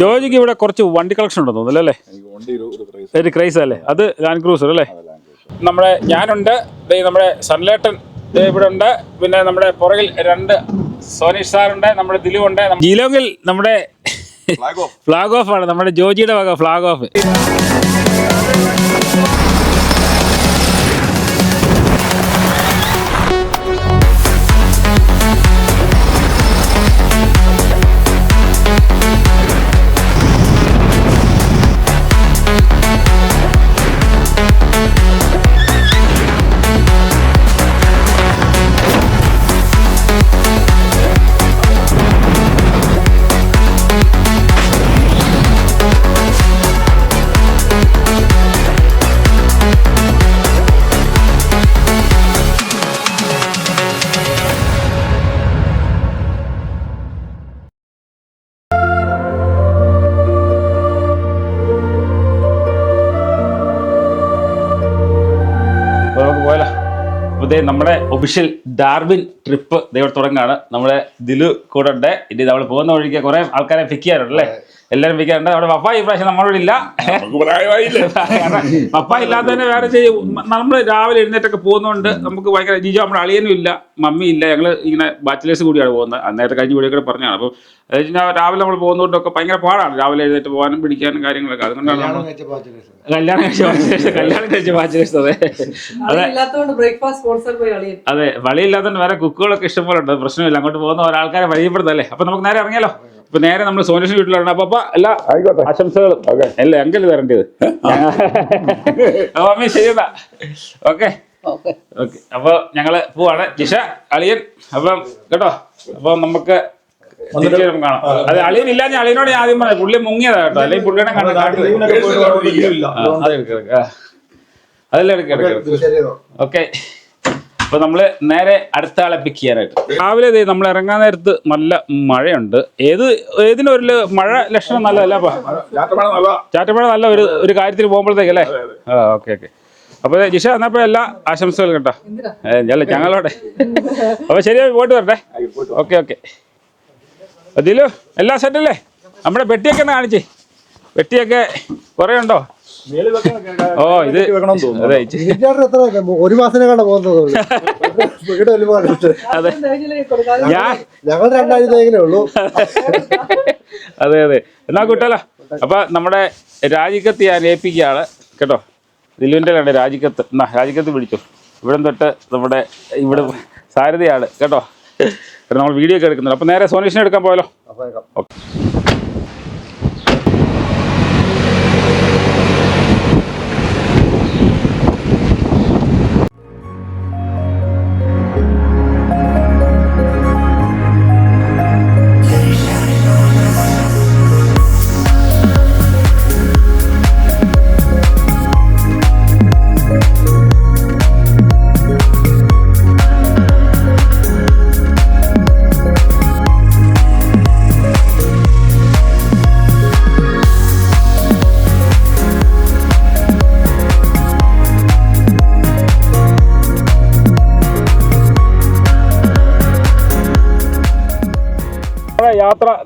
ജോജിക്ക് ഇവിടെ കുറച്ച് വണ്ടി കളക്ഷൻ ഉണ്ടെന്ന് തോന്നുന്നു അല്ലേ? എനിക്ക് വണ്ടി ഒരു ക്രൈസ് അല്ലേ? അത് ലാൻഡ് ക്രൂസർ അല്ലേ? നമ്മുടെ ഞാനുണ്ട്. നമ്മുടെ സൺലേട്ടൻ ഇവിടെ ഉണ്ട്. പിന്നെ നമ്മുടെ പുറകിൽ രണ്ട് സോനീഷ് സാറുണ്ട് നമ്മുടെ ദിലു ഉണ്ട്. ജീലോങ്കിൽ നമ്മുടെ ഫ്ലാഗ് ഓഫ് ഫ്ലാഗ് ഓഫ് ആണ്. നമ്മുടെ ജോജിയുടെ വക ഫ്ലാഗ് ഓഫ് നമ്മുടെ ഒഫീഷ്യൽ ഡാർവിൻ ട്രിപ്പ് ദൈവം തുടങ്ങാണ് നമ്മുടെ ദിലു കൂടെ ഉണ്ട്. ഇനി നമ്മൾ പോകുന്ന വഴിക്ക് കുറെ ആൾക്കാരെ പിക്ക് ചെയ്യാറുണ്ട് അല്ലേ? എല്ലാവരും വിൽക്കാറുണ്ട് അവിടെ പപ്പ ഈ പ്രാവശ്യം നമ്മളോട് ഇല്ല. പപ്പ ഇല്ലാത്തതിനെ വേറെ ചെയ്യും. നമ്മൾ രാവിലെ എഴുന്നേറ്റൊക്കെ പോകുന്നതുകൊണ്ട് നമുക്ക് ഭയങ്കര ജിജോ നമ്മുടെ അളിയനും ഇല്ല മമ്മി ഇല്ല. ഞങ്ങൾ ഇങ്ങനെ ബാച്ചിലേഴ്സ് കൂടിയാണ് പോകുന്നത്. അന്നേരത്തെ കഴിഞ്ഞ വീഡിയോ പറഞ്ഞാണ് അപ്പോൾ അത് കഴിഞ്ഞാൽ രാവിലെ നമ്മൾ പോകുന്നതുകൊണ്ടൊക്കെ ഭയങ്കര പാടാണ്. രാവിലെ എഴുന്നേറ്റ് പോകാനും പിടിക്കാനും കാര്യങ്ങളൊക്കെ. അതുകൊണ്ടാണ് നമ്മൾ കല്യാണം കഴിച്ച ബാച്ചിലേഴ്സ് കല്യാണം കഴിച്ച ബാച്ചിലേഴ്സ് അതെ. അതെ. അതെ വളിയില്ലാത്തതുകൊണ്ട് വേറെ കുക്കുകളൊക്കെ ഇഷ്ടംപോലെ ഉണ്ട്. പ്രശ്നമില്ല. അങ്ങോട്ട് പോകുന്ന ഒരാൾക്കാരെ വഴിപ്പെടുത്തല്ലേ അപ്പൊ നമുക്ക് നേരെ ഇറങ്ങിയാലോ? ഇപ്പൊ നേരെ നമ്മൾ സോനേഷ് വീട്ടിലാണ് അപ്പൊ എല്ലാ ആയിക്കോട്ടെ. ആശംസകളും. അല്ല എങ്കിൽ തരേണ്ടത് അപ്പൊ അമ്മ ശരിയെന്നാ. ഓക്കെ. ഓക്കെ. ഓക്കെ. അപ്പൊ ഞങ്ങൾ പോവാണ്. ജിഷ അളിയൻ. അപ്പം കേട്ടോ അപ്പൊ നമുക്ക് കാണാം. അത് അളിയൻ ഇല്ലാഞ്ഞ അളിയനോട് ഞാൻ ആദ്യം പറയാം പുള്ളി മുങ്ങിയതാ കേട്ടോ. അല്ലെങ്കിൽ പുള്ളിയുടെ കണ്ട് അതെ എടുക്കാം അതെല്ലാം എടുക്കാം ഓക്കെ. അപ്പൊ നമ്മൾ നേരെ അടുത്ത ആളെ പിക്ക് ചെയ്യാനായിട്ട്. രാവിലെ ദേ നമ്മൾ ഇറങ്ങാൻ നേരത്ത് നല്ല മഴയുണ്ട്. ഏത് ഏതിനും ഒരു മഴ ലക്ഷണം നല്ലതല്ല അപ്പൊ? ചാറ്റമഴ നല്ല ഒരു ഒരു കാര്യത്തിൽ പോകുമ്പോഴത്തേക്ക് അല്ലേ? ആ ഓക്കെ ഓക്കെ. അപ്പൊ ജിഷ എന്നപ്പോ എല്ലാ ആശംസകളും കേട്ടോ. അല്ല ഞങ്ങളോടെ. അപ്പൊ ശരിയായി പോയിട്ട് വരട്ടെ. Okay okay. ദിലു എല്ലാ സെറ്റല്ലേ നമ്മുടെ പെട്ടിയൊക്കെ ഒന്ന് കാണിച്ചേ. പെട്ടിയൊക്കെ കുറേ ഉണ്ടോ? ഓ ഇത്? ഒരു മാസത്തിനെക്കാണ് പോകുന്നത് അതെ. ഞങ്ങൾ രണ്ടാഴ്ചത്തേക്കിലേ ഉള്ളൂ. അതെ അതെ. എന്നാ കൂട്ടല്ലോ അപ്പൊ നമ്മുടെ രാജിക്കത്ത് ഞാൻ ഏൽപ്പിക്കുകയാണ്. കേട്ടോ? ദിലുവിന്റെ രാജിക്കത്ത്. എന്നാ രാജിക്കത്ത് പിടിച്ചു. ഇവിടെ തൊട്ട് നമ്മുടെ ഇവിടെ സാരഥിയാണ്. കേട്ടോ? നമ്മൾ വീഡിയോ ഒക്കെ എടുക്കുന്നുണ്ട്. അപ്പൊ നേരെ സോനീഷിനെ എടുക്കാൻ പോയാലോ? ഓക്കെ.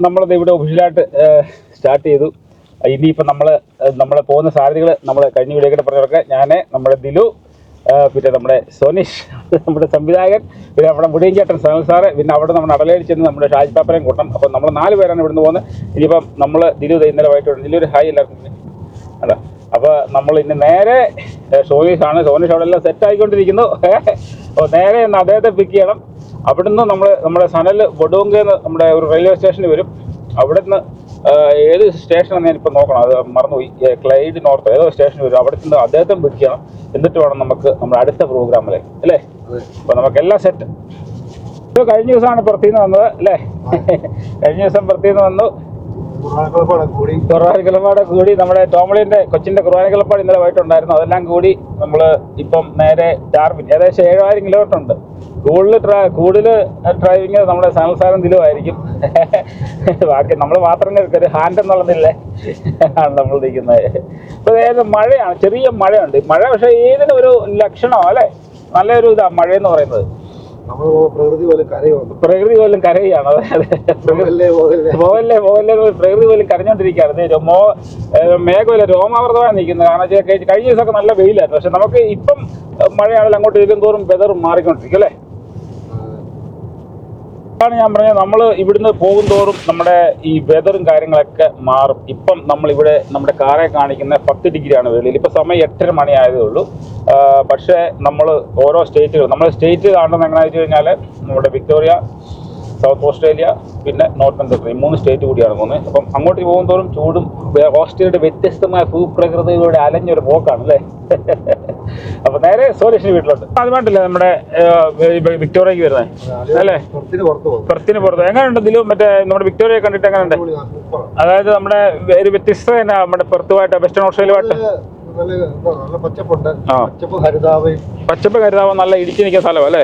നമ്മളത് ഇവിടെ ഒഫീഷ്യലായിട്ട് സ്റ്റാർട്ട് ചെയ്തു. ഇനിയിപ്പോൾ നമ്മൾ നമ്മൾ പോകുന്ന സാരഥികൾ നമ്മൾ കഴിഞ്ഞ വീഡിയോക്കിടെ പറഞ്ഞവർക്ക് ഞാൻ നമ്മുടെ ദിലു പിന്നെ നമ്മുടെ സോനിഷ് നമ്മുടെ സംവിധായകൻ പിന്നെ നമ്മുടെ മുടിയൻ ചേട്ടൻ സനൽ സാറ് പിന്നെ അവിടെ നമ്മൾ അടലേടി ചെന്ന് നമ്മുടെ ഷാജി പാപ്പനെയും കൂട്ടം അപ്പോൾ നമ്മൾ നാല് പേരാണ് ഇവിടുന്ന് പോകുന്നത്. ഇനിയിപ്പം നമ്മൾ ദിലു ഇന്നലെ വൈകിട്ട് ദിലു ഒരു ഹായ് എല്ലാവർക്കും അല്ല അപ്പോൾ നമ്മൾ ഇന്ന് നേരെ സോനിഷാണ്. സോനിഷ് അവിടെ എല്ലാം സെറ്റ് ആയിക്കൊണ്ടിരിക്കുന്നു. അപ്പോൾ നേരെ ഒന്ന് അദ്ദേഹത്തെ പിക്ക് ചെയ്യണം. അവിടുന്ന് നമ്മൾ നമ്മുടെ സനൽ വടുവങ്ക നമ്മുടെ ഒരു റെയിൽവേ സ്റ്റേഷനിൽ വരും. അവിടുന്ന് ഏത് സ്റ്റേഷനാണ് ഞാനിപ്പോൾ നോക്കണം. അത് മറന്നുപോയി. ക്ലൈഡ് നോർത്ത് ഏതോ സ്റ്റേഷനിൽ വരും. അവിടെ നിന്ന് അദ്ദേഹത്തെ വിളിക്കണം ചെയ്യണം. എന്നിട്ട് വേണം നമുക്ക് നമ്മുടെ അടുത്ത പ്രോഗ്രാമിലേക്ക് അല്ലേ? അപ്പോൾ നമുക്കെല്ലാം സെറ്റ് ഇത് കഴിഞ്ഞ ദിവസമാണ് പുറത്തു നിന്ന് വന്നത് അല്ലേ? കഴിഞ്ഞ ദിവസം പുറത്തു നിന്ന് വന്നു. കുറവാനി കിളപ്പാട് കൂടി. നമ്മുടെ ടോമളിന്റെ കൊച്ചിന്റെ കുർബാനകളപ്പാട് ഇന്നലെ പോയിട്ടുണ്ടായിരുന്നു. അതെല്ലാം കൂടി നമ്മൾ ഇപ്പം നേരെ ഡാർബിൻ. ഏകദേശം ഏഴായിരം കിലോമീറ്റർ ഉണ്ട്. കൂടുതൽ ട്രാ കൂടുതൽ ഡ്രൈവിങ് നമ്മുടെ സാംസാരം ദിലുമായിരിക്കും ബാക്കി നമ്മൾ മാത്രം ഒരു ഹാൻഡ് എന്നുള്ളതില്ലേ? ആണ് നമ്മൾ നിൽക്കുന്നത്. ഇപ്പൊ ഏത് മഴയാണ്? ചെറിയ മഴയുണ്ട്. മഴ പക്ഷേ ഏതിനും ഒരു ലക്ഷണമോ അല്ലേ? നല്ലൊരു ഇതാണ് മഴ എന്ന് പറയുന്നത്. പ്രകൃതി പോലെ പ്രകൃതി പോകല്ലേ? പോകല്ലേ പ്രകൃതി പോലും കരഞ്ഞോണ്ടിരിക്കുകയാണ്. മോ മേഘമില്ല രോമാവൃതമായി നിൽക്കുന്നത്. കാരണം വെച്ചാൽ കഴിഞ്ഞ ദിവസമൊക്കെ നല്ല വെയിലായിരുന്നു. പക്ഷെ നമുക്ക് ഇപ്പം മഴയാണെങ്കിൽ അങ്ങോട്ട് ഇരിക്കും തോറും വെതറും മാറിക്കൊണ്ടിരിക്കും അല്ലേ? അതാണ് ഞാൻ പറഞ്ഞത് നമ്മൾ ഇവിടുന്ന് പോകും തോറും നമ്മുടെ ഈ വെതറും കാര്യങ്ങളൊക്കെ മാറും. ഇപ്പം നമ്മൾ ഇവിടെ നമ്മുടെ കാറെ കാണിക്കുന്ന പത്ത് ഡിഗ്രിയാണ് വെളിയിൽ. ഇപ്പം സമയം എട്ടര മണി ആയതേ ഉള്ളൂ പക്ഷേ നമ്മൾ ഓരോ സ്റ്റേറ്റുകൾ നമ്മൾ സ്റ്റേറ്റ് കാണുന്നത് എങ്ങനെയാണെന്ന് വെച്ച് കഴിഞ്ഞാൽ നമ്മുടെ വിക്ടോറിയ സൗത്ത് ഓസ്ട്രേലിയ പിന്നെ നോർത്ത് ഈ മൂന്ന് സ്റ്റേറ്റ് കൂടിയാണ് പോകുന്നത്. അപ്പം അങ്ങോട്ട് പോകും തോറും ചൂടും ഓസ്ട്രേലിയയുടെ വ്യത്യസ്തമായ ഭൂപ്രകൃതിയിലൂടെ അലഞ്ഞൊരു പോക്കാണ് അല്ലേ അപ്പൊ നേരെ സോലേഷിന് വീട്ടിലോട്ട്. ആദ്യമായിട്ടല്ലേ നമ്മുടെ വിക്ടോറിയക്ക് വരുന്നത്? അല്ലേ? പുറത്തിന് പുറത്ത് എങ്ങനെയുണ്ട് ഇതിലും മറ്റേ നമ്മുടെ വിക്ടോറിയ കണ്ടിട്ട് എങ്ങനെയുണ്ട്? അതായത് നമ്മുടെ ഒരു വ്യത്യസ്ത തന്നെ നമ്മുടെ പുറത്തുമായിട്ട് വെസ്റ്റേൺ ഓസ്ട്രേലിയയുമായിട്ട്? പച്ചപ്പ് പച്ചപ്പ് നല്ല ഇടിച്ചു നിൽക്കുന്ന സ്ഥലം അല്ലേ?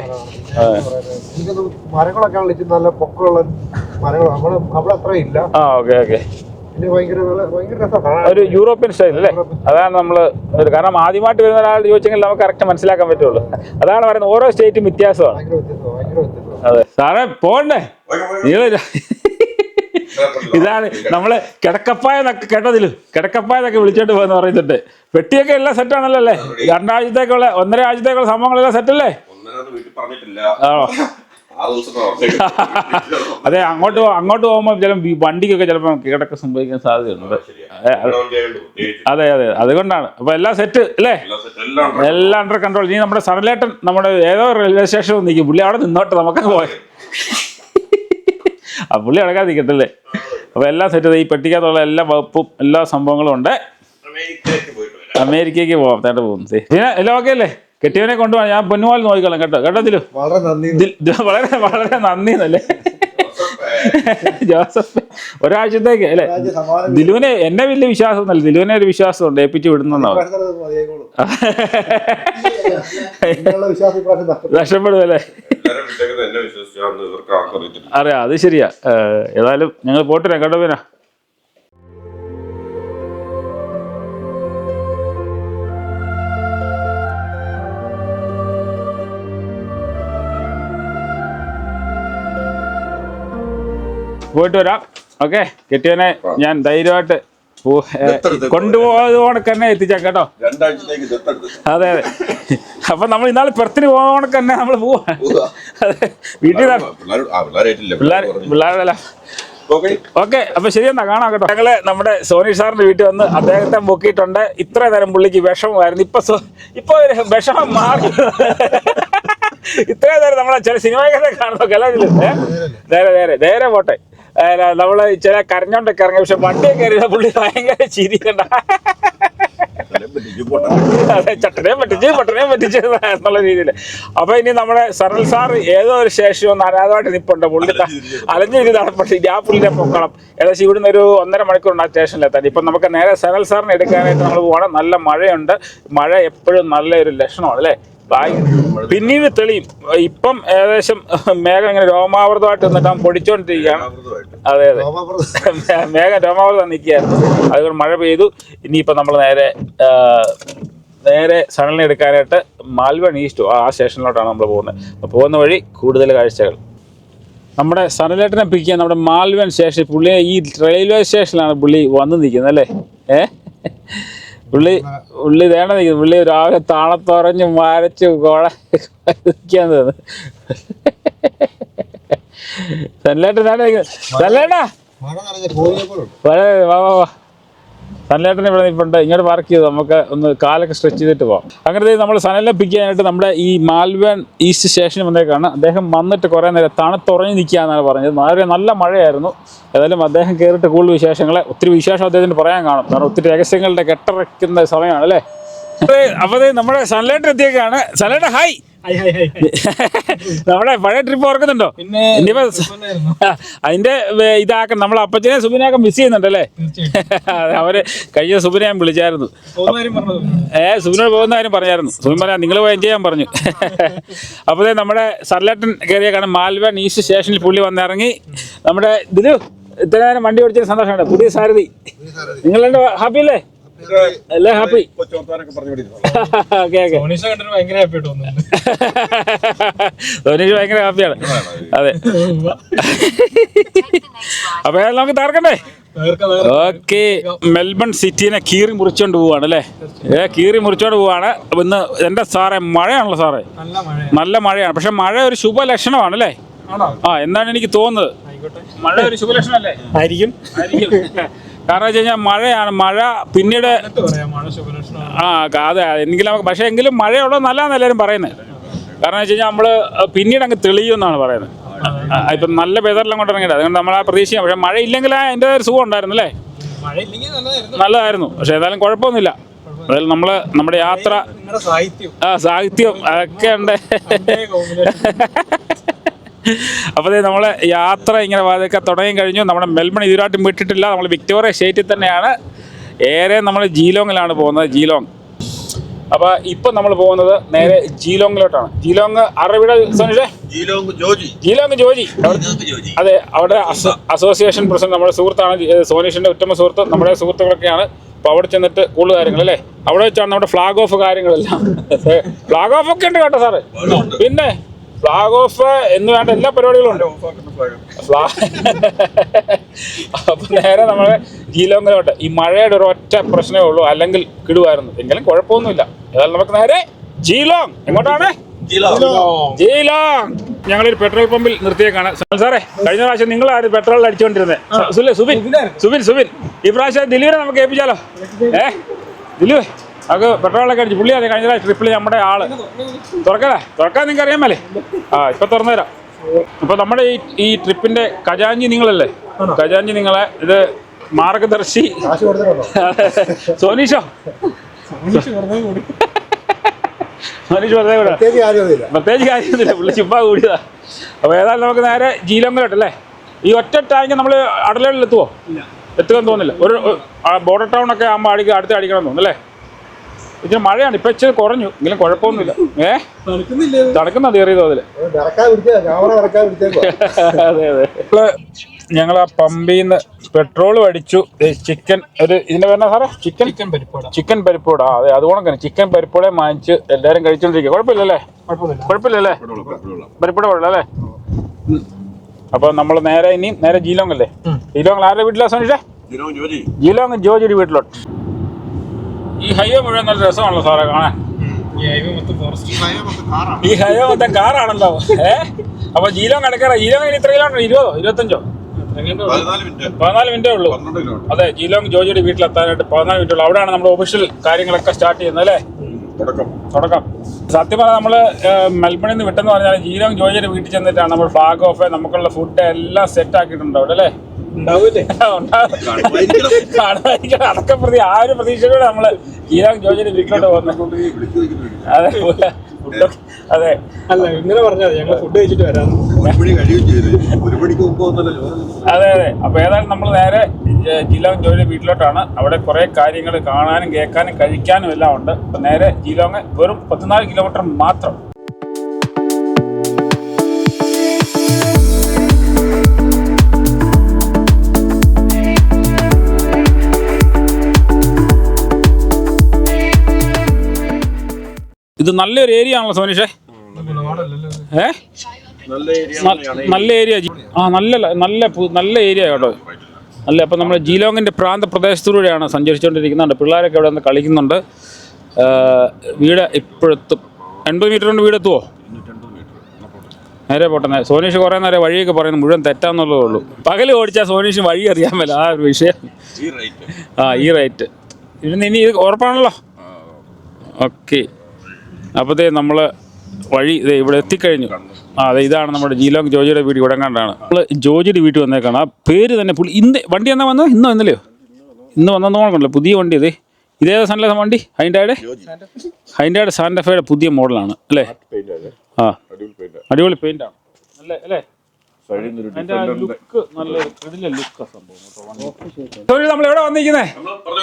മരങ്ങളൊക്കെ നല്ല പൊക്കമുള്ള മരങ്ങൾ അവിടെ അവിടെ അത്ര ഇല്ല. ആ ഓക്കെ ഓക്കെ. പിന്നെ ഭയങ്കര നല്ല ഭയങ്കര രസം. ഒരു യൂറോപ്യൻ സ്റ്റൈൽ അല്ലേ? അതാണ് നമ്മൾ കാരണം ആദ്യമായിട്ട് വരുന്ന ഒരാൾ ചോദിച്ചെങ്കിൽ നമുക്ക് കറക്റ്റ് മനസ്സിലാക്കാൻ പറ്റുള്ളൂ. അതാണ് പറയുന്നത് ഓരോ സ്റ്റേറ്റും വ്യത്യാസമാണ്. ഭയങ്കര വ്യത്യസ്തം ഭയങ്കര വ്യത്യസ്തം അതെ. സാറേ പോണ്ടേ? നിങ്ങൾ ഇതാണ് നമ്മൾ കിടക്കപ്പായ കേട്ടതിൽ. കിടക്കപ്പായെന്നൊക്കെ വിളിച്ചോണ്ട് പോകുന്ന പറയുന്നുണ്ട്. പെട്ടിയൊക്കെ എല്ലാം സെറ്റ് ആണല്ലോ അല്ലേ? രണ്ടാഴ്ചത്തേക്കുള്ള ഒന്നര ആഴ്ചത്തേക്കുള്ള സംഭവങ്ങളെല്ലാം സെറ്റല്ലേ ആണോ? അതെ അങ്ങോട്ട് അങ്ങോട്ട് പോകുമ്പോൾ ചില വണ്ടിക്കൊക്കെ ചിലപ്പോൾ കിടക്ക സംഭവിക്കാൻ സാധ്യതയുണ്ട്. അതെ, അതെ. അതെ അതെ അതുകൊണ്ടാണ്. അപ്പൊ എല്ലാം സെറ്റ് അല്ലേ? എല്ലാം അണ്ടർ കൺട്രോൾ ഇനി നമ്മുടെ സടലേട്ടൻ നമ്മുടെ ഏതോ റെയിൽവേ സ്റ്റേഷനിൽ നിൽക്കും. പുള്ളി അവിടെ നിന്നോട്ടെ നമുക്ക് പോയി ആ പുള്ളി അടക്കാതിരിക്കട്ടല്ലേ അപ്പോൾ അപ്പൊ എല്ലാം സെറ്റ് ഈ പെട്ടിക്കകത്തുള്ള എല്ലാ വകുപ്പും എല്ലാ സംഭവങ്ങളും ഉണ്ട്. അമേരിക്കയിലേക്ക് പോയിട്ട് വരാം. അമേരിക്കയ്ക്ക് പോകാം തേട്ട പോകും. പിന്നെ എല്ലാം ഓക്കെ അല്ലേ? കെട്ടിയവനെ കൊണ്ടുപോകാൻ ഞാൻ പൊന്നുപോലെ നോക്കിക്കോളാം കേട്ടോ. കേട്ടോ ദിലു? വളരെ വളരെ വളരെ നന്ദി എന്നല്ലേ? ജോസഫ് ഒരാഴ്ചത്തേക്ക് അല്ലേ? ദിലുവിനെ എന്നെ വലിയ വിശ്വാസം വിശ്വാസമൊന്നുമല്ല ദിലുവിനെ ഒരു ഏൽപ്പിച്ച് വിശ്വാസം ഇപ്രാവശ്യം നഷ്ടപ്പെട്ടു. രക്ഷപ്പെടും അല്ലേ? അറിയാം അത് ശരിയാ. ഏതായാലും ഞങ്ങൾ പോട്ടെ കേട്ടോ പിന്നെ. പോയിട്ട് വരാം. ഓക്കെ കെട്ടിയവനെ ഞാൻ ധൈര്യമായിട്ട് കൊണ്ടുപോയത് കണക്ക് തന്നെ എത്തിച്ചേക്കാം കേട്ടോ. അതെ അതെ. അപ്പൊ നമ്മൾ ഇന്നാളെ പെർത്തിന് പോകുന്ന കണക്ക് തന്നെ നമ്മൾ പോവാ. അതെ വീട്ടിൽ ഓക്കെ. അപ്പൊ ശരിയെന്നാ കാണാം കേട്ടോ. ഞങ്ങൾ നമ്മുടെ സോനി സാറിന്റെ വീട്ടിൽ വന്ന് അദ്ദേഹത്തെ മുക്കിയിട്ടുണ്ട്. ഇത്ര നേരം പുള്ളിക്ക് വിഷമമായിരുന്നു. ഇപ്പൊ ഇപ്പൊ വിഷമം മാറി. ഇത്രയും നേരം നമ്മളെ ചില സിനിമയൊക്കെ കാണുന്നൊക്കെ അല്ലേ നേരെ നേരെ നേരെ പോട്ടെ. നമ്മൾ ചില കരഞ്ഞോണ്ടൊക്കെ ഇറങ്ങി പക്ഷെ വണ്ടിയെ കയറിയ പുള്ളി ഭയങ്കര ചിരി കണ്ട അതെ ചട്ടനെ പറ്റിച്ച് പട്ടനെ പറ്റിച്ച് എന്നുള്ള രീതിയിൽ അപ്പൊ ഇനി നമ്മുടെ സരൽ സാർ ഏതോ ഒരു ശേഷം ഒന്ന് അനാഥമായിട്ട് നിപ്പുണ്ട്. പുള്ളി അലഞ്ഞിരി നടപ്പുണ്ട് ഇനി ആ പുള്ളിനെ പൊക്കണം. ഏകദേശം ഇവിടുന്ന് ഒരു ഒന്നര മണിക്കൂറുണ്ട് ആ സ്റ്റേഷനിലെത്താൻ. ഇപ്പൊ നമുക്ക് നേരെ സരൽ സാറിനെ എടുക്കാനായിട്ട് നമ്മൾ പോകണം നല്ല മഴയുണ്ട്. മഴ എപ്പോഴും നല്ലൊരു ലക്ഷണമാണ് അല്ലേ? പിന്നീട് തെളിയും. ഇപ്പം ഏകദേശം മേഘം ഇങ്ങനെ രോമാവൃതമായിട്ട് നിന്നിട്ട് പൊടിച്ചോണ്ടിരിക്കുകയാണ്. അതെ അതെ. മേഘം രോമാവൃതം നിൽക്കുകയായിരുന്നു അതുകൊണ്ട് മഴ പെയ്തു. ഇനിയിപ്പോൾ നമ്മൾ നേരെ നേരെ സണലിനെ എടുക്കാനായിട്ട് മാൽവൺ ഈസ്റ്റ് ആ സ്റ്റേഷനിലോട്ടാണ് നമ്മൾ പോകുന്നത്. അപ്പോൾ പോകുന്ന വഴി കൂടുതൽ കാഴ്ചകൾ. നമ്മുടെ സണലേട്ടനെ പിക്ക് ചെയ്യാൻ നമ്മുടെ മാൽവൺ സ്റ്റേഷൻ പുള്ളി ഈ റെയിൽവേ സ്റ്റേഷനിലാണ് പുള്ളി വന്ന് നിൽക്കുന്നത് അല്ലേ? ഏ പുള്ളി പുള്ളി വേണ്ട ഉള്ളി പുള്ളി രാവിലെ താണത്തുറഞ്ഞ് മരച്ച് കോഴ നിൽക്കാൻ തോന്നുന്നു. സനലേട്ടാ മഴ നനഞ്ഞ വളരെ വാ വാ വാ സനലേട്ടൻ ഇവിടെ നിൽപ്പുണ്ട് ഇങ്ങോട്ട് പാർക്ക് ചെയ്ത്? നമുക്ക് ഒന്ന് കാലൊക്കെ സ്ട്രെച്ച് ചെയ്തിട്ട് പോകാം അങ്ങനത്തെ നമ്മൾ സനലിനെ പിക്ക് ചെയ്യാനായിട്ട് നമ്മുടെ ഈ മാൽവൻ ഈസ്റ്റ് സ്റ്റേഷനിൽ വന്നേക്കാണ്. അദ്ദേഹം വന്നിട്ട് കുറേ നേരം തണുത്തുറഞ്ഞു നിൽക്കുക എന്നാണ് പറഞ്ഞത്. വളരെ നല്ല മഴയായിരുന്നു. ഏതായാലും അദ്ദേഹം കയറിയിട്ട് കൂടുതൽ വിശേഷങ്ങളെ ഒത്തിരി വിശേഷം അദ്ദേഹത്തിന് പറയാൻ കാണും. കാരണം ഒത്തിരി രഹസ്യങ്ങളുടെ കെട്ടറയ്ക്കുന്ന സമയമാണ് അല്ലേ അപ്പോൾ നമ്മുടെ സനലേട്ടൻ എത്തിയേക്കാണ്. സനലേട്ട ഹായ് നമ്മുടെ പഴയ ട്രിപ്പ് ഓർക്കുന്നുണ്ടോ? പിന്നെ അതിന്റെ ഇതാക്കും നമ്മൾ അപ്പച്ചനെ സുബിനെയൊക്കെ മിസ് ചെയ്യുന്നുണ്ട് അല്ലേ അവർ കഴിഞ്ഞ സുബിനെ ഞാൻ വിളിച്ചായിരുന്നു. ഏ സുബിനോട് പോകുന്ന കാര്യം പറഞ്ഞായിരുന്നു. സുബിൻ പറഞ്ഞ നിങ്ങൾ പോയി എൻജോയ് ചെയ്യാൻ പറഞ്ഞു. അപ്പോഴേ ദേ നമ്മുടെ സർലേട്ടൻ കയറിയ കാരണം മാൽവൻ ഈസ്റ്റ് സ്റ്റേഷനിൽ പുള്ളി വന്നിറങ്ങി. നമ്മുടെ ഇതിലു ഇത്ര നേരം വണ്ടി ഓടിച്ചതിന് സന്തോഷമുണ്ട് പുതിയ സാരഥി. നിങ്ങൾ ഹാപ്പി അല്ലേ? എല്ലാം ഹാപ്പി കണ്ടിട്ട് ഭയങ്കര ഹാപ്പി ഹാപ്പിയാണ് അതെ. അപ്പൊ നമുക്ക് തകർക്കണ്ടേ? ഓക്കെ മെൽബൺ സിറ്റിനെ കീറി മുറിച്ചോണ്ട് പോവാണ് അല്ലേ? ഏ കീറി മുറിച്ചോണ്ട് പോവാണ്. അപ്പൊ ഇന്ന് എന്റെ സാറേ മഴയാണല്ലോ സാറേ? നല്ല മഴ നല്ല മഴയാണ്. പക്ഷെ മഴ ഒരു ശുഭലക്ഷണമാണ് അല്ലേ? ആണോ? ആ എന്താണ് എനിക്ക് തോന്നുന്നത്. മഴ ഒരു ശുഭലക്ഷണമല്ലേ? ആയിരിക്കും. ആയിരിക്കും. കാരണം വെച്ച് കഴിഞ്ഞാൽ മഴയാണ്. മഴ പിന്നീട് ആ അതെ എങ്കിലും നമുക്ക് പക്ഷേ എങ്കിലും മഴയുള്ളത് നല്ല എല്ലാവരും പറയുന്നത്. കാരണം വെച്ച് കഴിഞ്ഞാൽ നമ്മൾ പിന്നീട് അങ്ങ് തെളിയും എന്നാണ് പറയുന്നത്. ഇപ്പം നല്ല വെതറിലും കൊണ്ട് ഇറങ്ങിയത് അതുകൊണ്ട് നമ്മൾ ആ പ്രതീക്ഷിക്കാം. പക്ഷേ മഴ ഇല്ലെങ്കിൽ അതിന്റെ ഒരു സുഖം ഉണ്ടായിരുന്നു അല്ലേ? നല്ലതായിരുന്നു. പക്ഷെ ഏതായാലും കുഴപ്പമൊന്നുമില്ല. അതായത് നമ്മൾ നമ്മുടെ യാത്ര സാഹിത്യം. ആ സാഹിത്യം അതൊക്കെ ഉണ്ട്. അപ്പോൾ നമ്മൾ യാത്ര ഇങ്ങനെ വാതൊക്കെ തുടങ്ങി കഴിഞ്ഞു. നമ്മുടെ മെൽബൺ ഇതുവരായിട്ടും വിട്ടിട്ടില്ല. നമ്മൾ വിക്ടോറിയ സ്റ്റേറ്റിൽ തന്നെയാണ്. ഏറെ നമ്മൾ ജീലോങ്ങിലാണ് പോകുന്നത്. ജീലോങ്. അപ്പോൾ ഇപ്പം നമ്മൾ പോകുന്നത് നേരെ ജീലോങ്ങിലോട്ടാണ്. ജീലോങ് അറിവിടെ സോനിഷേ? ജീലോങ് ജോജി. ജീലോങ് ജോജി. അതെ അവിടെ അസോസിയേഷൻ പ്രസിഡന്റ് നമ്മുടെ സുഹൃത്താണ്. സോനീഷിന്റെ ഉത്തമ സുഹൃത്ത്. നമ്മുടെ സുഹൃത്തുക്കളൊക്കെയാണ്. അപ്പോൾ അവിടെ ചെന്നിട്ട് കൂടുതൽ കാര്യങ്ങൾ അല്ലേ? അവിടെ വെച്ചാണ് നമ്മുടെ ഫ്ലാഗ് ഓഫ് കാര്യങ്ങളെല്ലാം. ഫ്ലാഗ് ഓഫ് ഒക്കെ ഉണ്ട് കേട്ടോ സാറ്. പിന്നെ ഫ്ലാഗ് ഓഫ് എന്ന് വേണ്ട എല്ലാ പരിപാടികളും ഉണ്ട്. ഫ്ലാ- അപ്പൊ നേരെ നമ്മളെ ജീലോങ്ങിലോട്ട്. ഈ മഴയുടെ ഒരു ഒറ്റ പ്രശ്നമേ ഉള്ളൂ. അല്ലെങ്കിൽ കിടുവായിരുന്നു. എങ്കിലും കുഴപ്പമൊന്നുമില്ല. ഏതായാലും നമുക്ക് നേരെ ജീലോങ്. എങ്ങോട്ടാണ്? ജീലോങ്. ഞങ്ങളൊരു പെട്രോൾ പമ്പിൽ നിർത്തിയേക്കാണ്. സാറേ കഴിഞ്ഞ പ്രാവശ്യം നിങ്ങൾ ആര് പെട്രോളിൽ അടിച്ചുകൊണ്ടിരുന്നത് സുബിൻ. സുബിൻ സുബിൻ. ഈ പ്രാവശ്യം ദിലീപിനെ നമുക്ക് ഏൽപ്പിച്ചാലോ? ഏ? ദിലീപ്. നമുക്ക് പെട്രോളൊക്കെ അടിച്ച് പുള്ളി അതെ കഴിഞ്ഞ ട്രിപ്പിൽ നമ്മുടെ ആൾ. തുറക്കല്ലേ? തുറക്കാൻ നിങ്ങൾക്ക് അറിയാമല്ലേ ആ ഇപ്പൊ തുറന്നു തരാം. അപ്പൊ നമ്മുടെ ഈ ഈ ട്രിപ്പിന്റെ ഖജാഞ്ചി നിങ്ങളല്ലേ? ഖജാഞ്ചി നിങ്ങളെ ഇത് മാർഗദർശി. സോനീഷോ? സോനീഷ് വെറുതെ കൂടെ. പ്രത്യേകിച്ച് കാര്യമൊന്നുമില്ല. പുള്ളി ചുമ്മാ കൂടിയതാ. അപ്പൊ ഏതായാലും നമുക്ക് നേരെ ജീലങ്കലോട്ടല്ലേ ഈ ഒറ്റ ടാങ്ക് നമ്മൾ അടലുകളിൽ എത്തുമോ എത്തുമെന്ന് തോന്നുന്നില്ല. ഒരു ബോർഡർ ടൗൺ ഒക്കെ ആകുമ്പോൾ അടിക്കുക അടുത്ത് അടിക്കണം എന്ന് തോന്നുന്നു അല്ലേ? ഇച്ചിരി മഴയാണ് ഇപ്പൊ ഇച്ചിരി കുറഞ്ഞു. എങ്കിലും കുഴപ്പമൊന്നുമില്ല. ഏ? നടക്കുന്നില്ലേ തണുക്കുന്ന ഇറക്കാൻ പിടിച്ചേക്കോ അതെ അതെ. ഞങ്ങൾ ആ പമ്പിന്ന് നിന്ന് പെട്രോൾ അടിച്ചു ചിക്കൻ ഒരു ഇതിന്റെ പേരണ സാറേ? ചിക്കൻ ചിക്കൻ പരിപ്പോട ചിക്കൻ പരിപ്പോട അതെ അതുകൊണ്ട് തന്നെ. ചിക്കൻ പരിപ്പോടെ വാങ്ങിച്ച് എല്ലാരും കഴിച്ചോണ്ടിരിക്കുക കുഴപ്പമില്ലല്ലേ? കുഴപ്പമില്ല കുഴപ്പമില്ലല്ലേ? പരിപ്പോട കുഴപ്പമില്ല അല്ലേ അപ്പൊ നമ്മൾ നേരെ ഇനി നേരെ ജീലോങ് അല്ലേ? ജീലോങ് ആരുടെ വീട്ടിലാ ജോജി. ജീലോങ് ജോജിയുടെ വീട്ടിലോട്ട്. ഈ ഹൈവേ മുഴുവൻ നല്ല രസമാണല്ലോ സാറേ കാണാൻ. ഈ ഹൈവേ മൊത്തം കാറാണല്ലോ ഏ? അപ്പൊ ജീലോങ് അടക്കാറ ജീലോങ് ഇനി ഇത്ര കിലോമീറ്റർ? ഇരുപതോ? ഇരുപത്തഞ്ചോ? പതിനാല് മിനിറ്റ് ഉള്ളൂ. അതെ ജീലോങ് ജോജിയുടെ വീട്ടിലെത്താനായിട്ട് പതിനാല് മിനിറ്റ് ഉള്ളൂ. അവിടെയാണ് നമ്മുടെ ഒഫീഷ്യൽ കാര്യങ്ങളൊക്കെ സ്റ്റാർട്ട് ചെയ്യുന്നത് അല്ലേ? തുടക്കം. തുടക്കം. സത്യം പറഞ്ഞാൽ നമ്മൾ മെൽബണിൽ നിന്ന് വിട്ടെന്ന് പറഞ്ഞാൽ ജീലോങ് ജോജിയുടെ വീട്ടിൽ ചെന്നിട്ടാണ് നമ്മൾ ഫ്ലാഗ് ഓഫ് നമുക്കുള്ള ഫുഡ് എല്ലാം സെറ്റ് ആക്കിയിട്ടുണ്ട് അവിടെ അല്ലേ? അതൊക്കെ പ്രതി ആ ഒരു പ്രതീക്ഷയോടെ നമ്മൾ ജീലോങ് ജോജിയുടെ വീട്ടിലോട്ട് പോകുന്നത് അതെ അതെ. അല്ല ഇങ്ങനെ പറഞ്ഞാൽ ഞങ്ങൾ ഫുഡ് കഴിച്ചിട്ട് വരാം. അതെ അതെ. അപ്പൊ ഏതായാലും നമ്മൾ നേരെ ജീലോങ് ജോലിയുടെ വീട്ടിലോട്ടാണ്. അവിടെ കുറെ കാര്യങ്ങൾ കാണാനും കേൾക്കാനും കഴിക്കാനും എല്ലാം ഉണ്ട്. അപ്പൊ നേരെ ജീലോങ് വെറും പതിനാല് കിലോമീറ്റർ മാത്രം ഇത് നല്ലൊരു ഏരിയ ആണല്ലോ സോനീഷേ ഏ? നല്ല ഏരിയ ആ നല്ല നല്ല നല്ല ഏരിയ കേട്ടോ നല്ല അപ്പം നമ്മൾ ജീലോങ്ങിന്റെ പ്രാന്ത പ്രദേശത്തൂടെയാണ് സഞ്ചരിച്ചുകൊണ്ടിരിക്കുന്നുണ്ട് പിള്ളേരൊക്കെ ഇവിടെ നിന്ന് കളിക്കുന്നുണ്ട്. വീട് ഇപ്പോഴെത്തും. എൺപത് മീറ്റർ കൊണ്ട് വീടെത്തുവോ? നേരെ പോട്ടെ സോനീഷ് കുറേ നേരം വഴിയൊക്കെ പറയുന്നത് മുഴുവൻ തെറ്റാന്നുള്ളതേ ഉള്ളൂ. പകൽ ഓടിച്ചാൽ സോനീഷ് വഴി അറിയാൻ മേല. ആ ഒരു വിഷയം. ആ ഈ റേറ്റ്. ഇതിന് ഇനി ഇത് ഉറപ്പാണല്ലോ? ഓക്കെ. അപ്പോഴത്തേ നമ്മൾ വഴി ദേ ഇവിടെ എത്തിക്കഴിഞ്ഞു. ആ അതെ ഇതാണ് നമ്മുടെ ജീലോങ് ജോജിയുടെ വീട് ഇവിടെ കണ്ടാണ്. നമ്മൾ ജോജിയുടെ വീട്ടിൽ വന്നേക്കാണ്. ആ പേര് തന്നെ പുള്ളി ഇന്ന് വണ്ടി എന്നാ വന്നത്? ഇന്നോ ഇന്നലെയോ ഇന്ന് വന്നെന്ന് നോക്കണല്ലോ പുതിയ വണ്ടി അതെ ഇതേ സാധനം വണ്ടി? ഹൈൻഡായുടെ? ഹൈൻഡായുടെ സാൻഡഫയുടെ പുതിയ മോഡലാണ്. അല്ലേ? ആ. അടിപൊളി പെയിന്റാണ് അല്ലേ അല്ലേ? സൈഡിൽ നിന്നൊരു ലുക്ക് നല്ല ഇതിലെ ലുക്കാ സംഭവം കേട്ടോ വണ്ടി. നമ്മൾ എവിടെ വന്നിരിക്കുന്നത് നമ്മൾ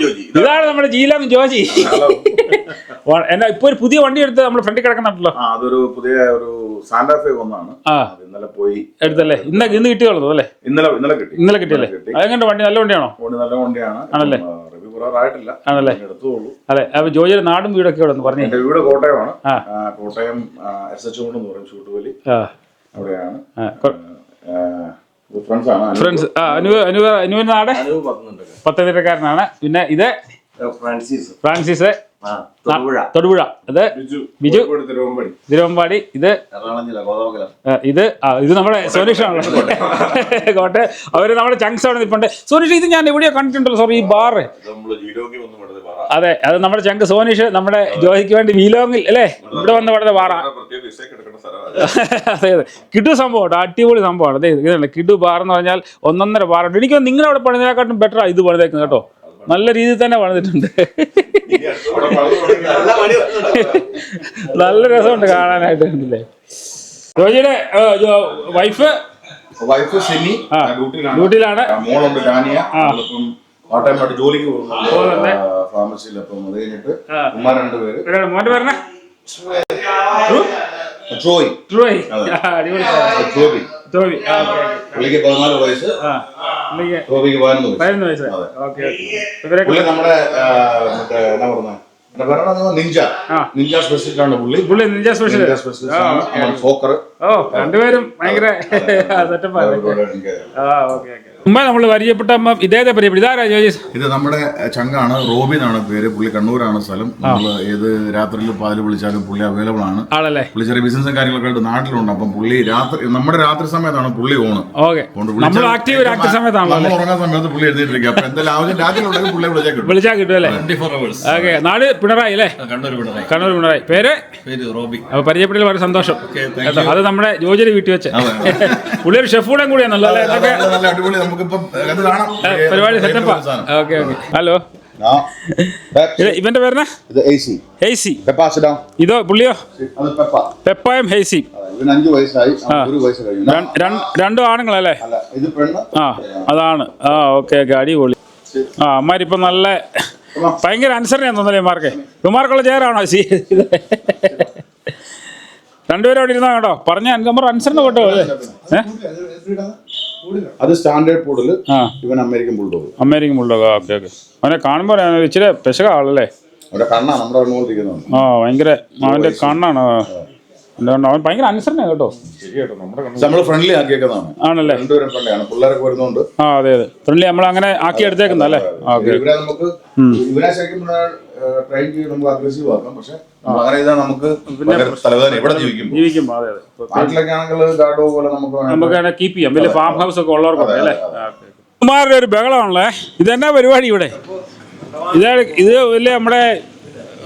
ജോജി. ഇതാ. ഇതാണ് നമ്മുടെ ജീലം ജോജി. വ- എന്നാ ഇപ്പൊ ഒരു പുതിയ വണ്ടി എടുത്ത് നമ്മുടെ ഫ്രണ്ടിൽ കിടക്കുന്നുണ്ടല്ലോ. ആ അതൊരു പുതിയ ഒരു സാന്റാഫെ ഒന്നാണ്. ആ. അത് ഇന്നലെ പോയി. എടുത്തല്ലേ? ഇന്ന് ഇന്ന് കിട്ടിയുള്ളൂ അല്ലേ? ഇന്നലെ ഇന്നലെ കിട്ടി. ഇന്നലെ കിട്ടിയല്ലേ? കിട്ടി. അതെങ്ങനെ വണ്ടി നല്ല വണ്ടിയാണോ? അതുകൊണ്ട് നല്ല വണ്ടിയാണ്. ആണല്ലേ? റിവ്യൂ കുറാറായിട്ടില്ല ആണല്ലേ? എടുത്തോളൂ അതെ അപ്പൊ ജോജിയുടെ നാടും വീടൊക്കെ ഇവിടെ ഒന്ന് പറഞ്ഞേ. എന്റെ വീട് കോട്ടയമാണ്. ആ. ആ, കോട്ടയം എസ് എച്ച് എന്ന് പറയും ചൂട്ടുവലി ആ. അവിടെയാണ്. ഫ്രണ്ട്സ് ആണ്. അനു. ഫ്രണ്ട്സ് അനു അനു അനുവിന്റെ നാട്? പത്തനംതിട്ടക്കാരനാണ്. പിന്നെ ഇത്? ഫ്രാൻസിസ്. തൊടുപുഴ. അത് ഇത് ബിജു. തിരുവമ്പാടി. ഇത്? ഇത്? ആ, ഇത് നമ്മുടെ സോനീഷാണല്ലോ കോട്ടെ. അവർ നമ്മുടെ ചങ്സ് അവിടെ നിൽപ്പുണ്ട് സോനീഷ് ഇത് ഞാൻ എവിടെയോ കണ്ടിട്ടുണ്ടല്ലോ. സോറി ഈ ബാറ് അതെ അത് നമ്മുടെ ചങ്ക് സോനീഷ് നമ്മുടെ ജോഹിക്ക് വേണ്ടി വീലോങ്ങിൽ അല്ലേ? ഇവിടെ വന്ന് വളരെ സ്ഥലമാണ്. അതെ അതെ. കിടു സംഭവം കേട്ടോ അടിപൊളി സംഭവമാണ്. അതെ ഇതല്ല കിടു ബാർ എന്ന് പറഞ്ഞാൽ ഒന്നൊന്നര ബാറുണ്ട് എനിക്ക് നിങ്ങളവിടെ പണിതിനെക്കാട്ടും ബെറ്റർ ഇത് പണിതേക്കുന്നത് കേട്ടോ. നല്ല രീതിയിൽ തന്നെ പണിതിട്ടുണ്ട്. നല്ല രസമുണ്ട് കാണാനായിട്ട് അല്ലേ ജോജിയുടെ വൈഫ് വൈഫ് ഡ്യൂട്ടിയിലാണ്. ഡ്യൂട്ടിയിലാണ്. മോളുണ്ട് ഡാനിയ. പാർട്ട് ടൈം ആയിട്ട് ജോലിക്ക് പോകുന്നുണ്ട്. ഫാർമസിയിൽ അപ്പം അത് കഴിഞ്ഞിട്ട്. ഉമ്മ രണ്ടുപേര്. മോന്റെ ട്രോയ് ട്രോയ് ട്രോബി പുള്ളിക്ക് പതിനാല് വയസ്സ്. ട്രോബിക്ക് പതിനൊന്ന് വയസ്സ്. പുള്ളി നമ്മുടെ ആ, മറ്റേ എന്നാ പറഞ്ഞ? എന്റെ നിഞ്ച നിഞ്ച സ്പെഷ്യലിസ്റ്റ് ആണ് പുള്ളി. പുള്ളി നിഞ്ച സ്പെഷ്യൽ സ്പെഷ്യലിസ്റ്റ് സോക്കർ ഓ രണ്ടുപേരും ഭയങ്കര സെറ്റപ്പ് ആ ഓക്കെ ഓക്കെ. മുമ്പേ നമ്മൾ പരിചയപ്പെട്ട ഇദ്ദേഹത്തെ പരിചയപ്പെട്ടു ഇതാരാ ജോജീസ് ഇത് നമ്മുടെ ചങ്കാണ്. റോബി എന്നാണ് പേര്. പുള്ളി കണ്ണൂരാണ് സ്ഥലം. നമ്മൾ ഏത് രാത്രിയിൽ പാൽ വിളിച്ചാലും പുള്ളി അവൈലബിൾ ആണ്. ആളല്ലേ പുള്ളി ചെറിയ ബിസിനസും കാര്യങ്ങളൊക്കെ ആയിട്ട് നാട്ടിലുണ്ട്. അപ്പം പുള്ളി രാത്രി നമ്മുടെ രാത്രി സമയത്താണ് പുള്ളി ഓണ് ഓക്കെ നമ്മൾ വിളിച്ചാൽ ആക്റ്റീവ് ഒരു ആക്റ്റീവ് സമയത്താണല്ലോ നമ്മൾ അല്ലേ? ഉറങ്ങുന്ന സമയത്ത് പുള്ളി എഴുതിയിട്ടിരിക്കുക അപ്പൊ എന്തായാലും ആവശ്യം രാത്രി ഉണ്ടെങ്കിൽ പുള്ളിയെ വിളിച്ചാൽ കിട്ടും. വിളിച്ചാൽ കിട്ടും അല്ലേ? ഓക്കെ നാട് പിണറായി അല്ലേ? കണ്ണൂർ പിണറായി. കണ്ണൂർ പിണറായി. പേര്? പേര് റോബി. അപ്പൊ പരിചയപ്പെടൽ വളരെ സന്തോഷം. അത് നമ്മുടെ ജോജിയുടെ വീട്ടിൽ വെച്ച്. പുള്ളി ഒരു ഷെഫ് കൂടെ കൂടിയാണല്ലോ അല്ലേ? അടിപൊളി നമുക്കിപ്പം അത് കാണാം. ഏ, പരിപാടി സെറ്റപ്പാ ഓക്കെ ഓക്കെ. ഹലോ. ഇവന്റെ പേരെന്നാ? ഇത് ഹെയ്സി പുള്ളിയോ? അത് പെപ്പ. പെപ്പായും ഹെയ്സി ഇവന് അഞ്ചു വയസ്സായി. രൺ- ആണുങ്ങളല്ലേ? അല്ല ഇത് പെണ്ണ്. ആ അതാണ്. ആ ഓക്കെ ഓക്കെ അടിപൊളി. ആ അമ്മാരിപ്പം നല്ല ഭയങ്കര അനുസരണയാന്ന് തോന്നലേ ഇമാർക്ക് ഇമാർക്കുള്ള ചേരാണോ സി രണ്ടുപേരും അവിടെ ഇരുന്നാ കേട്ടോ പറഞ്ഞ നമ്പർ അനുസരണ കേട്ടോ അല്ലേ? ഏ? അത് സ്റ്റാൻഡേർഡ് പൂഡിൽ ഇവൻ American bulldog American bulldog okay okay. അവനെ കാണുമ്പോൾ ഇച്ചിരി പെശക ആളല്ലേ? അവന്റെ കണ്ണാ നമ്മുടെ കണ്ണുകൊണ്ടിരിക്കുന്നതാണ് ആ ഭയങ്കര അവന്റെ കണ്ണാണ്. എന്തുകൊണ്ട്? അവൻ ഭയങ്കര അനുസരണ കേട്ടോ. നമ്മൾ ഫ്രണ്ട്ലി ആക്കിയേക്കുന്നതാണ്. ആണല്ലേ? രണ്ടുപേരും ഫ്രണ്ട്ലിയാണ് പിള്ളേരൊക്കെ വരുന്നോണ്ട്. ആ അതെ അതെ. ഫ്രണ്ട്ലി നമ്മൾ അങ്ങനെ ആക്കി എടുത്തേക്കുന്നല്ലേ ഓക്കെ. ഇവരെ നമുക്ക് ഇവരെ ശരിക്കും ട്രെയിൻ ചെയ്ത് നമുക്ക് അഗ്രസീവ് ആക്കാം. പക്ഷെ നമ്മൾ അങ്ങനെ ചെയ്താൽ നമുക്ക് തലവേദന ജീവിക്കും. ജീവിക്കുമ്പോൾ അതെ അതെ. നാട്ടിലൊക്കെ ആണെങ്കിൽ ഗാർഡോ പോലെ നമുക്ക് വേണമെങ്കിൽ നമുക്ക് കീപ്പ് ചെയ്യാം. വലിയ ഫാം ഹൗസ് ഒക്കെ ഉള്ളവർക്കൊക്കെ അല്ലേ? കുമാരുടെ ഒരു ബഹളമാണല്ലേ? ഇതെന്നാ പരിപാടി ഇവിടെ? ഇതാണ് ഇത് വലിയ നമ്മുടെ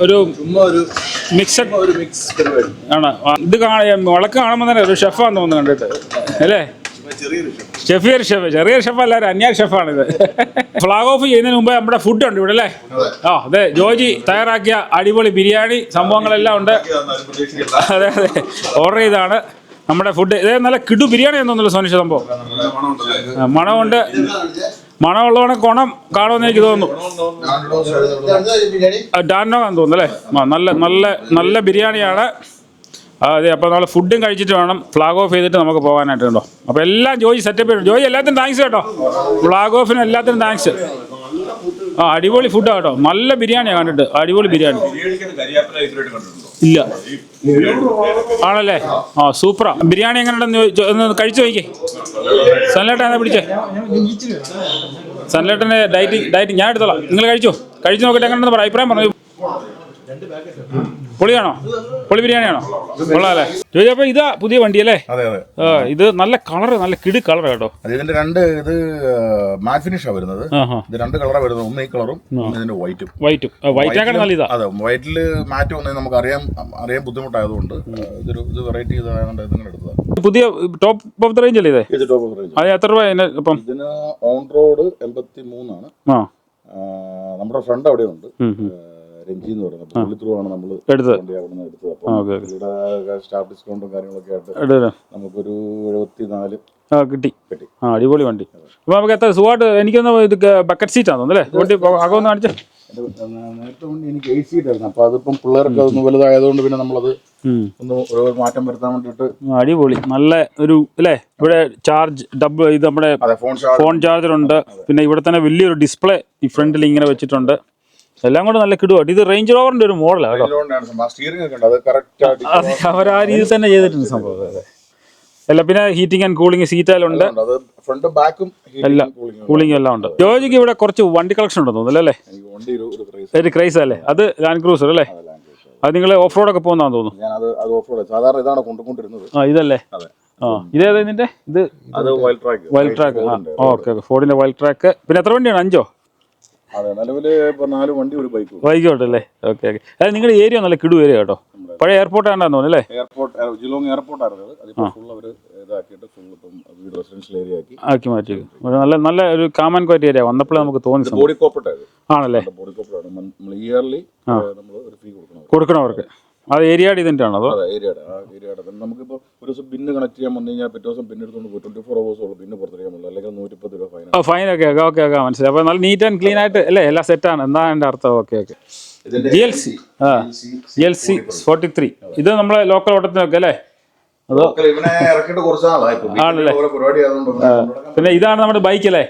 ഒരു മിക്സഡ് ഒരു മിക്സ് പരിപാടി. ആണ്. ഇത് കാണാൻ വിളക്ക് കാണുമ്പോൾ തന്നെ ഒരു ഷെഫാന്ന് തോന്നുന്നു കണ്ടിട്ട്. അല്ലേ? ഷെഫിയർ ഷെഫ്. ചെറിയ ഷെഫ് അല്ല ഒരു ഷെഫാണ് ഷെഫാണിത്. ഫ്ലാഗ് ഓഫ് ചെയ്യുന്നതിന് മുമ്പ് നമ്മുടെ ഫുഡ് ഉണ്ട് ഇവിടെ അല്ലേ? ആ അതെ ജോജി തയ്യാറാക്കിയ അടിപൊളി ബിരിയാണി സംഭവങ്ങളെല്ലാം ഉണ്ട്. അതെ അതെ ഓർഡർ ചെയ്താണ് നമ്മുടെ ഫുഡ് ഇതേ നല്ല കിടു ബിരിയാണി എന്നൊന്നുമില്ല സോനിഷ സംഭവം. മണമുണ്ട് മണമുള്ളവണ കുണം കാണുമെന്ന് എനിക്ക് തോന്നുന്നു. ഡാൻഡോ എന്ന് തോന്നുന്നു അല്ലേ? നല്ല നല്ല നല്ല ബിരിയാണിയാണ്. അതെ അപ്പോൾ നമ്മൾ ഫുഡും കഴിച്ചിട്ട് വേണം. ഫ്ലാഗ് ഓഫ് ചെയ്തിട്ട് നമുക്ക് പോകാനായിട്ട് കേട്ടോ അപ്പോൾ എല്ലാം ജോയി സെറ്റപ്പ് ചെയ്തു. ജോയി എല്ലാത്തിനും താങ്ക്സ് കേട്ടോ. ഫ്ലാഗ് ഓഫിന് എല്ലാത്തിനും താങ്ക്സ് ആ അടിപൊളി ഫുഡാണ് കേട്ടോ. നല്ല ബിരിയാണിയാണ് കണ്ടിട്ട്. അടിപൊളി ബിരിയാണി. ഇല്ല. ആണല്ലേ? ആ സൂപ്പറാ ബിരിയാണി എങ്ങനെയുണ്ടെന്ന് കഴിച്ചു നോക്കി സൺലേട്ടൻ എന്നാ പിടിച്ചേ? സൺലേട്ടന്റെ ഡയറ്റ് ഡയറ്റ് ഞാൻ എടുത്തോളാം. നിങ്ങൾ കഴിച്ചോ? കഴിച്ചു നോക്കിയിട്ട് എങ്ങനെയുണ്ടെന്ന് പറയാം അഭിപ്രായം പറഞ്ഞു. പൊളിയാണോ? പൊളി ബിരിയാണിയാണോ? കൊള്ളാല്ലേ? ജോജി അപ്പൊ ഇതാ പുതിയ വണ്ടി അല്ലേ അതെ. അതെ ഇത് നല്ല കളർ നല്ല കിടു കളർ കേട്ടോ. അത് ഇതിന്റെ രണ്ട് ഇത് മാറ്റ് ഫിനിഷാ വരുന്നത്. ഇത് രണ്ട് കളറാണ് വരുന്നത്. ഒന്ന് ഈ കളറും ഇതിന്റെ വൈറ്റും വൈറ്റും ആക്കാൻ നല്ല ഇതാ അതെ വൈറ്റിൽ മാറ്റ് വന്നത് നമുക്ക് അറിയാൻ അറിയാൻ ബുദ്ധിമുട്ടായതുകൊണ്ട് ഇതൊരു ഇത് വെറൈറ്റി ഇതായതുകൊണ്ട് ഇതിങ്ങനെ എടുത്തതാണ് പുതിയ ടോപ്പ് ഓഫ് ദ റേഞ്ച് അല്ലേ ഇത്? ഇത് ടോപ്പ് റേഞ്ച് അത് എത്ര രൂപ ഇപ്പം? ഇതിന് ഓൺ റോഡ് എൺപത്തി മൂന്നാണ് ആ നമ്മുടെ ഫ്രണ്ട് അവിടെയുണ്ട്. ഉം, ഉം. രഞ്ജി എന്ന് പറയുന്നത്. പുള്ളി ത്രൂ ആണ് നമ്മൾ എടുത്തത്. വണ്ടി എടുത്തത്. അപ്പോൾ സ്റ്റാഫ് ഡിസ്കൗണ്ടും കാര്യങ്ങളൊക്കെ ആയിട്ട് നമുക്കൊരു എഴുപത്തി നാല് ആ കിട്ടി. കിട്ടി. ആ അടിപൊളി വണ്ടി. അപ്പോൾ നമുക്ക് എത്ര സുഖമായിട്ട് എനിക്കൊന്ന് ഇത് ബക്കറ്റ് സീറ്റാണ് തോന്നുന്നു അല്ലേ? വണ്ടി അകമൊന്ന് കാണിച്ചേ. നേരത്തെ എനിക്ക് എയ്റ്റ് സീറ്റ് ആയിരുന്നു. അപ്പോൾ അതിപ്പം പിള്ളേർക്ക് അതൊന്ന് വലുതായതുകൊണ്ട് പിന്നെ നമ്മളത്. ഒന്ന് മാറ്റം വരുത്താൻ വേണ്ടിയിട്ട് അടിപൊളി. നല്ല ഒരു അല്ലേ? ഇവിടെ ചാർജ് ഡബിൾ ഇത് നമ്മുടെ ഫോൺ ഫോൺ ചാർജർ ഉണ്ട്. പിന്നെ ഇവിടെ തന്നെ വലിയൊരു ഡിസ്പ്ലേ ഈ ഫ്രണ്ടിൽ ഇങ്ങനെ വെച്ചിട്ടുണ്ട്. എല്ലാം കൂടെ നല്ല കിടുവാട്ട് ഇത് റേഞ്ച് റോവറിന്റെ ഒരു മോഡലാണ് കേട്ടോ. അവർ ആ രീതിയിൽ തന്നെ ചെയ്തിട്ടുണ്ട് സംഭവം. അതെ. അല്ല പിന്നെ ഹീറ്റിംഗ് ആൻഡ് കൂളിംഗ് സീറ്റാലുണ്ട് ഫ്രണ്ട് ബാക്കും എല്ലാം കൂളിംഗ് എല്ലാം ഉണ്ട്. ജോജിക്ക് ഇവിടെ കുറച്ച് വണ്ടി കളക്ഷൻ ഉണ്ടെന്ന് തോന്നുന്നു അല്ലേ? ഒരു ക്രൈസ് അല്ലേ? അത് ലാൻഡ് ക്രൂസർ അല്ലേ? അത് നിങ്ങൾ ഓഫ് റോഡ് ഒക്കെ പോകുന്നതാന്ന് തോന്നുന്നു. ആ. ഇതല്ലേ? ഇതേതാ ഇതിന്റെ? ഇത് വൈൽഡ് ട്രാക്ക് ഓക്കെ ഫോർഡിന്റെ വൈൽഡ് ട്രാക്ക് പിന്നെ എത്ര വണ്ടിയാണ്? അഞ്ചോ? അതെ നിലവിൽ ഇപ്പൊ നാല് വണ്ടി ഒരു ബൈക്ക് വൈകോട്ടല്ലേ ഓക്കെ ഓക്കെ. അതായത് നിങ്ങളുടെ ഏരിയ നല്ല കിടു ഏരിയ കേട്ടോ. പഴയ എയർപോർട്ട് ആണ്ടാന്ന് തോന്നുന്നു അല്ലേ? എയർപോർട്ട് ജിലോങ് എയർപോർട്ട് ആയിരുന്നു അതിപ്പോ ഫുൾ അവർ ഇതാക്കിയിട്ട് ഫുൾ ഇപ്പം വീട് റെസിഡൻഷ്യൽ ഏരിയ ആക്കി. ആക്കി മാറ്റി. നല്ല നല്ല ഒരു കാമൻ ക്വാറ്റി ഏരിയ വന്നപ്പോഴേ നമുക്ക് തോന്നി. ബോഡി കോപ്പറേറ്റ് ആണല്ലേ? ബോഡി കോപ്പറേറ്റ് നമ്മൾ ഇയർലി നമ്മൾ ഒരു ഫീ കൊടുക്കണം കൊടുക്കണവർക്ക്. അത് ഏരിയയുടെ ഇതിന്റെ ആണോ അതോ? അതെ ഏരിയയുടെ ആ ഏരിയയുടെ തന്നെ നമുക്കിപ്പോൾ ഒരു ദിവസം ബിന്ന് കണക്ട് ചെയ്യാൻ വന്നു കഴിഞ്ഞാൽ പിറ്റേ ദിവസം പിന്നെ എടുത്തുകൊണ്ട് പോയി. ട്വന്റി ഫോർ ഹവേഴ്സ് ഉള്ളൂ പിന്നെ പുറത്തെടുക്കാൻ പറ്റില്ല അല്ലെങ്കിൽ നൂറ്റിപ്പത്ത് രൂപ ഫൈൻ ഓ ഫൈൻ ഒക്കെ ഓക്കെ ഓക്കെ ഓക്കെ മനസ്സിലായി. അപ്പോൾ നല്ല നീറ്റ് ആൻഡ് ക്ലീൻ ആയിട്ട് അല്ലേ? എല്ലാം സെറ്റാണ് എന്താ എന്റെ അർത്ഥം? Okay okay G L C ആ G L C forty three ഇത് നമ്മളെ ലോക്കൽ ഓട്ടത്തിനൊക്കെ അല്ലേ? അതോ? ഇവനെ ഇറക്കിയിട്ട് കുറച്ച് നാളായി ഇപ്പൊ. ആണല്ലേ? ഓരോ പരിപാടി ആയതുകൊണ്ട് പിന്നെ ഇതാണ് നമ്മുടെ ബൈക്ക് അല്ലേ?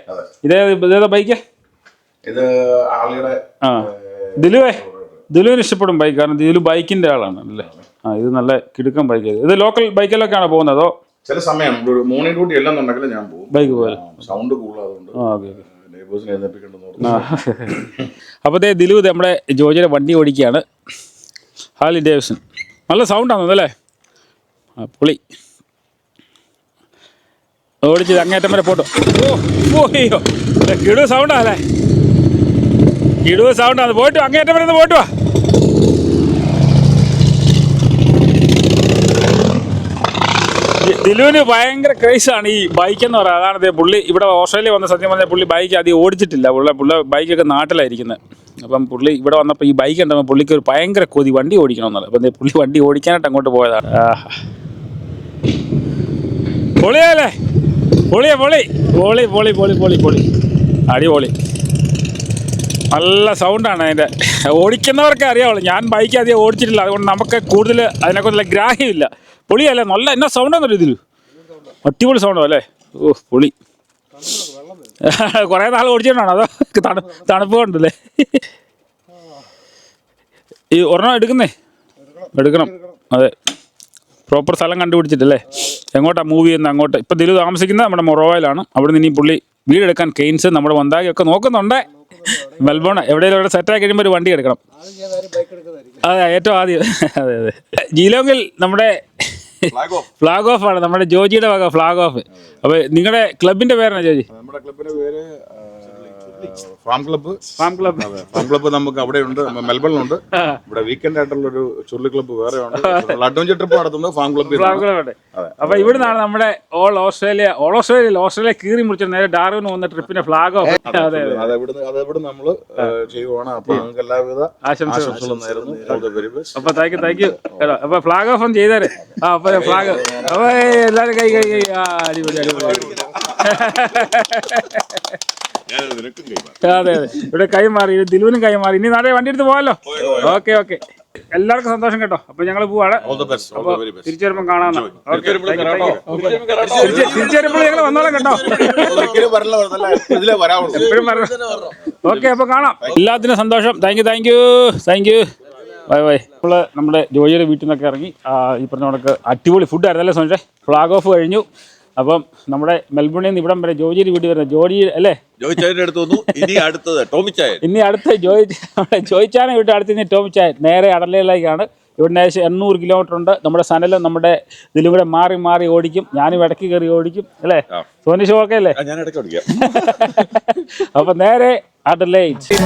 ഇതേ ഇതേതാ ബൈക്ക് ഇത് ആളുടെ ആ. ദിലുവേ? ദിലുവിന് ഇഷ്ടപ്പെടും ബൈക്ക് കാരണം ദിലു ബൈക്കിന്റെ ആളാണ് അല്ലേ? ആ ഇത് നല്ല കിടുക്കൻ ബൈക്ക് ഇത് ലോക്കൽ ബൈക്കിലൊക്കെയാണ് പോകുന്നത് അതോ ചില സമയം ഒരു മോർണിംഗ് ഡ്യൂട്ടി എല്ലാം ഉണ്ടെങ്കിൽ ഞാൻ പോകും. ബൈക്ക് പോലെ. സൗണ്ട് കൂടുതലായതുകൊണ്ട് ആ ഓക്കെ അപ്പോൾ ദേ ദിലു ഇത് നമ്മുടെ ജോജിയുടെ വണ്ടി ഓടിക്കുകയാണ്. ഹാലി ഡേവിസൺ നല്ല സൗണ്ടാണ് അല്ലേ? ആ പുളി. ഓടിച്ചത് അങ്ങേറ്റം വരെ പോട്ടോ. ഓ ഓയ്യോ കിടു സൗണ്ടാ അല്ലേ സൗണ്ട് സൗണ്ടാണ് പോയിട്ട് അങ്ങേറ്റം വരുന്നത് പോയിട്ട് വാ. ദിലുവിന് ഭയങ്കര ക്രൈസാണ് ഈ ബൈക്ക് എന്ന് പറയുന്നത്. അതാണ് പുള്ളി ഇവിടെ ഓസ്ട്രേലിയ വന്ന സത്യം പറഞ്ഞാൽ പുള്ളി ബൈക്ക് അധികം ഓടിച്ചിട്ടില്ല. പുള്ള പുള്ള ബൈക്കൊക്കെ നാട്ടിലായിരിക്കുന്നത് അപ്പം പുള്ളി ഇവിടെ വന്നപ്പോൾ ഈ ബൈക്ക് ഉണ്ടപ്പോൾ പുള്ളിക്ക് ഒരു ഭയങ്കര കൊതി. വണ്ടി ഓടിക്കണമെന്നത് അപ്പം ദേ പുള്ളി വണ്ടി ഓടിക്കാനായിട്ട് അങ്ങോട്ട് പോയതാണ്. പൊളിയല്ലേ പൊളിയാ പൊളി. പൊളി പൊളി പൊളി പൊളി പൊളി. അടിപൊളി. നല്ല സൗണ്ടാണ് അതിന്റെ ഓടിക്കുന്നവർക്ക് അറിയാവുള്ളൂ. ഞാൻ ബൈക്ക് അധികം ഓടിച്ചിട്ടില്ല. അതുകൊണ്ട് നമുക്ക് കൂടുതൽ അതിനെക്കുറിച്ചുള്ള ഗ്രാഹ്യമില്ല. പൊളിയല്ലേ? നല്ല എന്നാ സൗണ്ടാന്നൊരു ഇതിൽ? അടിപൊളി സൗണ്ടോ അല്ലേ? ഓ പൊളി. കുറേ നാൾ ഓടിച്ചിട്ടാണോ അതോ തണു തണുപ്പ് കൊണ്ടല്ലേ? ഈ ഒരെണ്ണം എടുക്കുന്നേ? എടുക്കണം. അതെ. പ്രോപ്പർ സ്ഥലം കണ്ടുപിടിച്ചിട്ടല്ലേ? എങ്ങോട്ടാണ് മൂവ് ചെയ്യുന്നത് അങ്ങോട്ട്? ഇപ്പം ദിലു താമസിക്കുന്നത് നമ്മുടെ മൊറോവയിലാണ്. അവിടെ നിന്ന് ഇനി പുള്ളി വീടെടുക്കാൻ കെയിൻസ് നമ്മുടെ വന്താകി നോക്കുന്നുണ്ടേ നോക്കുന്നുണ്ട്. മെൽബോൺ എവിടെയെങ്കിലും ഇവിടെ സെറ്റാക്കി കഴിയുമ്പോൾ ഒരു വണ്ടി എടുക്കണം. അതെ ഏറ്റവും ആദ്യം. അതെ അതെ. ജീലോങ്ങിൽ നമ്മുടെ ഫ്ലാഗ് ഓഫ് ആണ്. നമ്മുടെ ജോജിയുടെ വക ഫ്ലാഗ് ഓഫ് അപ്പോൾ നിങ്ങളുടെ ക്ലബിന്റെ പേരാണ് ജോജി? നമ്മുടെ ക്ലബിന്റെ പേര് farm club farm club farm club നമുക്ക് അവിടെ ഉണ്ട് മെൽബണിലുണ്ട്. ഇവിടെ വീക്കെൻഡ് ആയിട്ടുള്ള ഒരു ചുരുളി ക്ലബ്ബ് വേറെ ഉണ്ട്. അഡ്വഞ്ചർ ട്രിപ്പ് നടത്തുന്നത് ഫാം ക്ലബ്ബ് ഫാം ക്ലബ് അപ്പൊ ഇവിടുന്നാണ് നമ്മുടെ all Australia all Australia Australia കീറി മുറിച്ച നേരെ ഡാർവിന് പോകുന്ന ട്രിപ്പിന്റെ ഫ്ലാഗ് ഓഫ് അതെ അതെ അത് ഇവിടുന്ന് നമ്മൾ ചെയ്യുവാണ്. അപ്പൊ നിങ്ങൾക്ക് എല്ലാവിധ ആശംസകളും നേരുന്നു. അപ്പൊ താങ്ക് യു താങ്ക് യു അപ്പൊ ഫ്ലാഗ് ഓഫ് ഒന്ന് ചെയ്തേരെ. അപ്പൊ ഫ്ലാഗ് അപ്പൊ എല്ലാരും കൈ കൈ കൈ. അടിപൊളി അടിപൊളി. അതെ അതെ. ഇവിടെ കൈമാറി ദിലുവിനും കൈമാറി ഇനി നാളെ വണ്ടി എടുത്ത് പോകാലോ ഓക്കെ ഓക്കെ. എല്ലാവർക്കും സന്തോഷം കേട്ടോ. അപ്പൊ ഞങ്ങൾ പോവാണ്. All the best all very best തിരിച്ചു വരുമ്പോ കാണാം തിരിച്ചു വരുമ്പോൾ ഞങ്ങൾ വന്നോളാം കേട്ടോ. എപ്പോഴും ഓക്കെ അപ്പൊ കാണാം. എല്ലാത്തിനും സന്തോഷം. Thank you thank you thank you bye bye. നമ്മൾ നമ്മുടെ ജോയിയുടെ വീട്ടിൽ നിന്നൊക്കെ ഇറങ്ങി ഈ പറഞ്ഞ കണക്ക് അടിപൊളി ഫുഡ് ആയിരുന്നല്ലേ സോണിച്ചേ ഫ്ലാഗ് ഓഫ് കഴിഞ്ഞു. അപ്പം നമ്മുടെ മെൽബണിൽ നിന്ന് ഇവിടം വരെ ജോജിയുടെ വീട്ടിൽ വരുന്നത് ജോജി അല്ലേ? അടുത്ത് വന്നു. ഇനി അടുത്തത് ഇനി അടുത്ത ജോയി നമ്മുടെ ജോയിച്ചാനെ വീട്ടിൽ അടുത്ത് ഇനി ടോമിച്ചായൻ നേരെ അടലയിലേക്കാണ് ഇവിടുന്ന് ഏകദേശം എണ്ണൂറ് കിലോമീറ്റർ ഉണ്ട്. നമ്മുടെ സനലും നമ്മുടെ ഇതിലും കൂടെ മാറി മാറി ഓടിക്കും. ഞാനും ഇടയ്ക്ക് കയറി ഓടിക്കും. അല്ലേ. സോനി ഷോ ഒക്കെ അല്ലേ? അപ്പൊ നേരെ അഡലൈറ്റ്